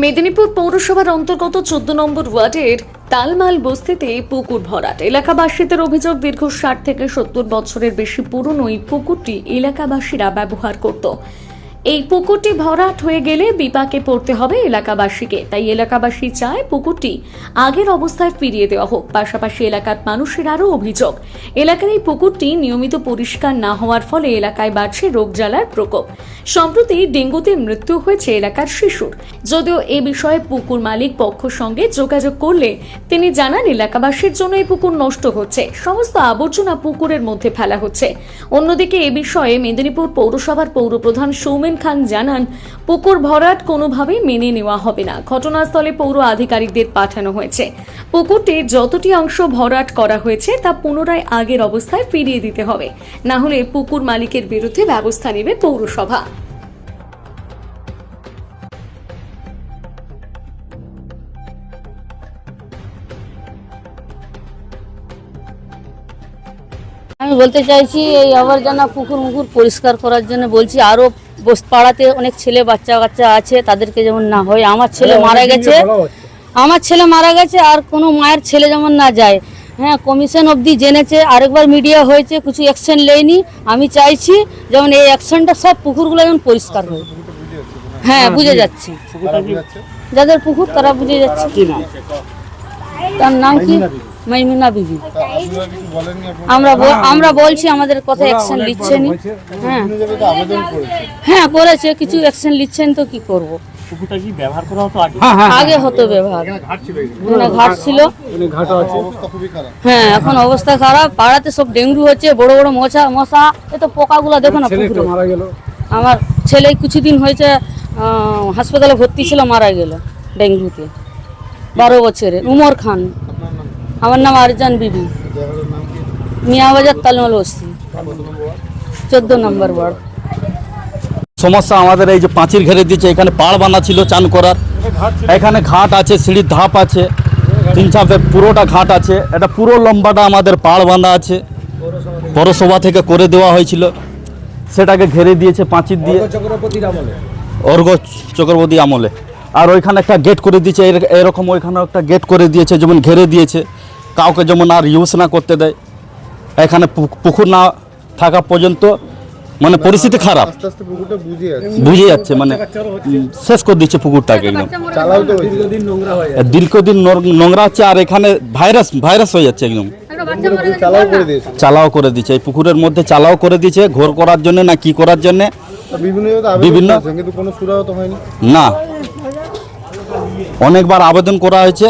মেদিনীপুর পৌরসভার অন্তর্গত চোদ্দ নম্বর ওয়ার্ডের তালমাল বস্তিতে পুকুর ভরাট। এলাকাবাসীদের অভিযোগ দীর্ঘ ষাট থেকে সত্তর বছরের বেশি পুরনো এই পুকুরটি এলাকাবাসীরা ব্যবহার করত। এই পুকুরটি ভরাট হয়ে গেলে বিপাকে পড়তে হবে এলাকাবাসীকে। তাই এলাকাবাসী চায় পুকুরটি আগের অবস্থায় ফিরিয়ে দেওয়া হোক। পাশাপাশি এলাকার মানুষের আরও অভিযোগ, এলাকার এই পুকুরটি নিয়মিত পরিষ্কার না হওয়ার ফলে এলাকায় বাড়ছে রোগ জ্বালার প্রকোপ। সম্প্রতি ডেঙ্গুতে মৃত্যু হয়েছে এলাকার শিশুর। যদিও এ বিষয়ে পুকুর মালিক পক্ষ সঙ্গে যোগাযোগ করলে তিনি জানান, এলাকাবাসীর জন্য এই পুকুর নষ্ট হচ্ছে। সমস্ত আবর্জনা পুকুরের মধ্যে ফেলা হচ্ছে। অন্যদিকে এ বিষয়ে মেদিনীপুর পৌরসভার পৌরপ্রধান সৌমেন খান জানান, পুকুর ভরাট কোনোভাবেই মেনে নেওয়া হবে না। ঘটনাস্থলে পৌর আধিকারিকদের পাঠানো হয়েছে। পুকুরটির যতটি অংশ ভরাট করা হয়েছে, তা পুনরায় আগের অবস্থায় ফিরিয়ে দিতে হবে। না হলে পুকুর মালিকের বিরুদ্ধে ব্যবস্থা নেবে পৌরসভা। আমি বলতে চাইছি, এই আবর্জনা পুকুর মুকুর পরিষ্কার করার জন্য বলছি, আরও বস- পাড়াতে অনেক ছেলে বাচ্চা কাচ্চা আছে তাদেরকে যেমন না হয় আমার ছেলে মারা গেছে। আমার ছেলে মারা গেছে আর কোনো মায়ের ছেলে যেমন না যায়। হ্যাঁ কমিশন অবধি জেনেছে আরেকবার মিডিয়া হয়েছে কিছু অ্যাকশন লেয়নি। আমি চাইছি যেমন এই অ্যাকশনটা সব পুকুরগুলো যেমন পরিষ্কার হয়। হ্যাঁ বুঝে যাচ্ছে। যাদের পুকুর তারা বুঝে যাচ্ছে তার নাম কি? মাইমুনা বিবি। আমরা আমরা বলছি আমাদের কথা অ্যাকশন নিচ্ছেনি হ্যাঁ। হ্যাঁ করেছে কিছু অ্যাকশন নিচ্ছেন তো কি করব? ব্যবহার করা হতো আগে? আগে হতো ব্যবহার। ঘাট ছিল হ্যাঁ এখন অবস্থা খারাপ। পাড়াতে সব ডেঙ্গু হচ্ছে বড় বড় মশা মশা এ তো পোকাগুলো দেখো না পুকুরে। আমার ছেলে কিছুদিন হয়েছে হাসপাতালে ভর্তি ছিল মারা গেল ডেঙ্গুতে। বারো বছরের উমর খান। আমার নাম আরজান বিবি। মিয়াবাজার তালমাল বস্তি। চোদ্দ নম্বর ওয়ার্ড। সমস্যা আমাদের এই যে পাঁচির ঘেরে দিয়েছে এখানে পাড় বানা ছিল চান করার। এখানে ঘাট আছে সিঁড়ির ধাপ আছে তিন চাপে পুরোটা ঘাট আছে। এটা পুরো লম্বাটা আমাদের পাড় বাঁধা আছে। পৌরসভা থেকে করে দেওয়া হয়েছিল। সেটাকে ঘেরে দিয়েছে পাঁচির দিয়ে। অর্ঘ চক্রবর্তী আমলে। আর ওইখানে একটা গেট করে দিয়েছে এর- এরকম ওইখানে একটা গেট করে দিয়েছে যেমন ঘেরে দিয়েছে। কাউকে যেমন আর ইউজ না করতে দেয়। এখানে পুকুর না থাকা পর্যন্ত মানে পরিস্থিতি খারাপ। বুঝে যাচ্ছে। মানে শেষ করে দিচ্ছে পুকুরটাকে একদম। দীর্ঘদিন নোংরা হচ্ছে আর এখানে ভাইরাস ভাইরাস হয়ে যাচ্ছে একদম। চালাও করে দিয়েছে। চালাও করে দিচ্ছে। এই পুকুরের মধ্যে চালাও করে দিচ্ছে ঘোর করার জন্য না কি করার জন্য। বিভিন্ন জায়গাতে আবেদন বিভিন্ন- করেছেন, কিন্তু কোনো সুরাহা তো হয়নি না অনেকবার আবেদন করা হয়েছে,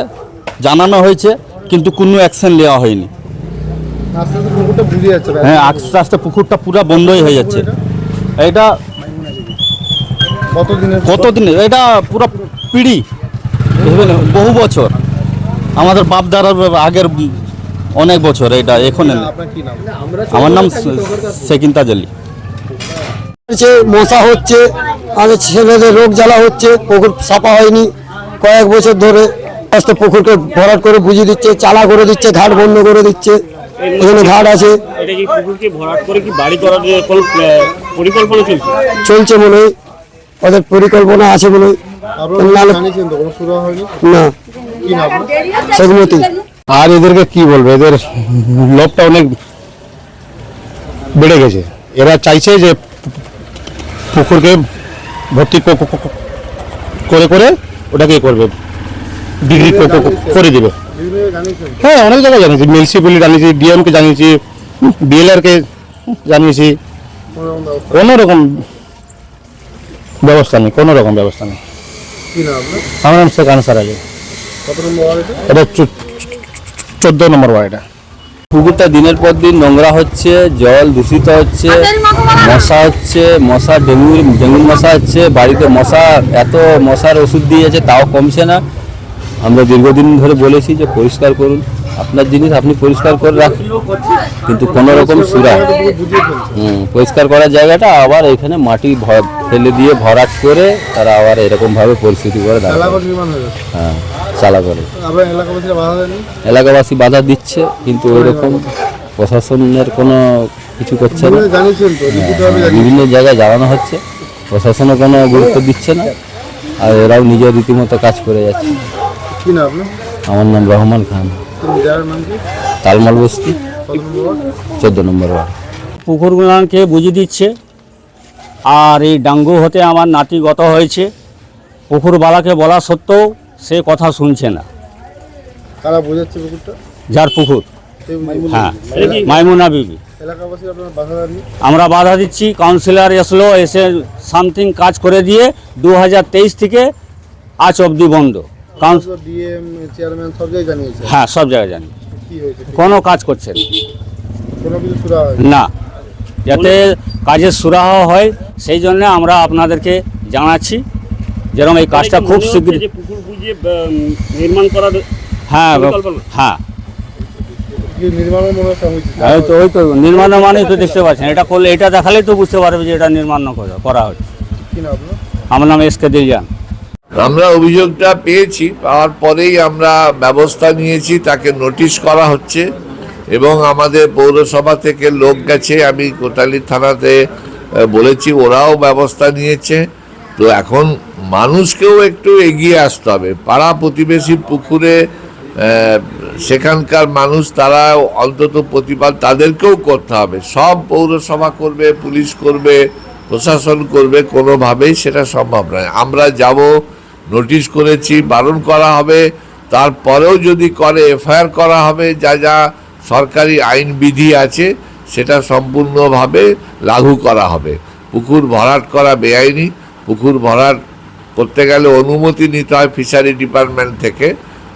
জানানো হয়েছে, কিন্তু কোনো অ্যাকশন নেওয়া হয়নি। হ্যাঁ আস্তে আস্তে পুকুরটা পুরো বন্ধই হয়ে যাচ্ছে। এটা কতদিন এটা পুরো পিড়ি? বহু বছর। আমাদের বাপ দাদার আগের অনেক বছর এটা এখন আমার নাম সেকিন তাজালি হচ্ছে মশা হচ্ছে আমাদের ছেলেদের রোগ জ্বালা হচ্ছে, পুকুর সাফা হয়নি। কয়েক বছর ধরে আস্তে পুকুরকে ভরাট করে বুঝিয়ে দিচ্ছে চালা করে দিচ্ছে ঘাট বন্ধ করে দিচ্ছে। এখানে ঘাট আছে। এটা কি পুকুরকে ভরাট করে কি বাড়ি করার যে কল- আহ, পরিকল্পনা চলছে? চলছে মনে হয়। ওদের পরিকল্পনা আছে মনে হয়। না সেগমতি আর এদেরকে কি বলব এদের লোভটা অনেক বেড়ে গেছে। এরা চাইছে যে পুকুরকে ভর্তি করে করে ওটাকে করবে। ক- করে দিবে। হ্যাঁ অনেক জায়গায় জানিয়েছি। মিউনিসিপ্যালিটি জানিয়েছি ডিএমকে জানিয়েছি বিএলআরকে জানিয়েছি। কোনো রকম ব্যবস্থা কোনো রকম ব্যবস্থা নেই কোনো রকম ব্যবস্থা নেই। আমার নাম শেখ আনসার আলী। কত নম্বর ওয়ার্ড এটা এটা চোদ্দ নম্বর ওয়ার্ড এটা পুকুরটা দিনের পর দিন নোংরা হচ্ছে জল দূষিত হচ্ছে। মশা হচ্ছে মশা ডেঙ্গু ডেঙ্গুর মশা হচ্ছে বাড়িতে মশা এত মশার ওষুধ দিয়েছে তাও কমছে না। আমরা দীর্ঘদিন ধরে বলেছি যে পরিষ্কার করুন। আপনার জিনিস আপনি পরিষ্কার করে রাখুন কিন্তু কোনো রকম সুরা। হুম পরিষ্কার করার জায়গাটা আবার এখানে মাটি ফেলে দিয়ে ভরাট করে তারা আবার এরকমভাবে পরিস্থিতি করে হয়ে চালা করে। এলাকাবাসী বাধা দিচ্ছে কিন্তু ওই রকম প্রশাসনের কোনো কিছু করছে না। বিভিন্ন জানিয়েছেন বিভিন্ন জায়গায় জানানো হচ্ছে। প্রশাসনও কোনো গুরুত্ব দিচ্ছে না। আর এরাও নিজের রীতিমতো কাজ করে যাচ্ছে। কি আমার নাম রহমান খান। তালমাল বস্তি। চোদ্দ নম্বর ওয়ার্ড। পুকুরগুলানকে বুঝিয়ে দিচ্ছে। আর এই ডাঙ্গু হতে আমার নাতি গত হয়েছে। পুকুরবালাকে বলা সত্ত্বেও সে কথা শুনছে না। কারা বোঝাচ্ছে পুকুরটা? যার পুকুর। হ্যাঁ মাইমুনা বিবি। এলাকাবাসী আপনার বাধা দেননি? আমরা বাধা দিচ্ছি কাউন্সিলর এসলো এসে সামথিং কাজ করে দিয়ে দু হাজার তেইশ থেকে আজ অবধি বন্ধ। কাউন্স- ডিএম চেয়ারম্যান সব জায়গায় জানিয়েছে হ্যাঁ সব জায়গায় জানি। কোনো কাজ করছে না। কোনো কিছু সুরা হয় না। যাতে কাজের সুরাহ হয় সেই জন্য আমরা আপনাদেরকে জানাচ্ছি যেরকম এই কাজটা খুব শীঘ্র নির্মাণ করার হ্যাঁ হ্যাঁ। তো ওই তো নির্মাণ মানেই তো দেখতে পাচ্ছেন। এটা করলে এটা দেখালেই তো বুঝতে পারবে যে এটা নির্মাণ করা করা হচ্ছে। আমার নাম এস কে দিলজান। আমরা অভিযোগটা পেয়েছি পাওয়ার পরেই আমরা ব্যবস্থা নিয়েছি তাকে নোটিশ করা হচ্ছে এবং আমাদের পৌরসভা থেকে লোক গেছে। আমি কোটালি থানাতে বলেছি ওরাও ব্যবস্থা নিয়েছে। তো এখন মানুষকেও একটু এগিয়ে আসতে হবে। পাড়া প্রতিবেশী পুকুরে সেখানকার মানুষ, তারা অন্তত প্রতিবাদ তাদেরকেও করতে হবে। সব পৌরসভা করবে, পুলিশ করবে, প্রশাসন করবে, কোনোভাবেই সেটা সম্ভব নয়। আমরা যাব, নোটিশ করেছি, বারণ করা হবে, তারপরেও যদি করে, এফআইআর করা হবে, যা যা সরকারি আইন বিধি আছে, সেটা সম্পূর্ণভাবে লাগু করা হবে। পুকুর ভরাট করা বেআইনি। পুকুর ভরাট করতে গেলে অনুমতি নিতে হয় ফিশারি ডিপার্টমেন্ট থেকে।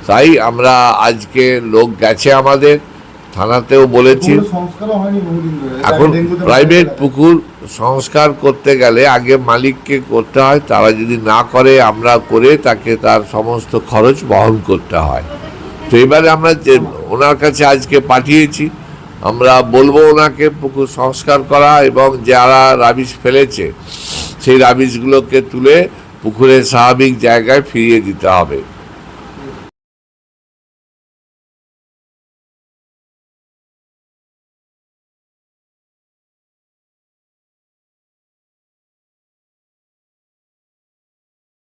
তাই আমরা আজকে লোক গেছে আমাদের থানাতেও বলেছি। এখন প্রাইভেট পুকুর সংস্কার করতে গেলে আগে মালিককে করতে হয় তারা যদি না করে আমরা করে তাকে তার সমস্ত খরচ বহন করতে হয়। তো এবারে আমরা যে ওনার কাছে আজকে পাঠিয়েছি আমরা বলব ওনাকে পুকুর সংস্কার করা এবং যারা রাবিশ ফেলেছে সেই রাবিশগুলোকে তুলে পুকুরের স্বাভাবিক জায়গায় ফিরিয়ে দিতে হবে।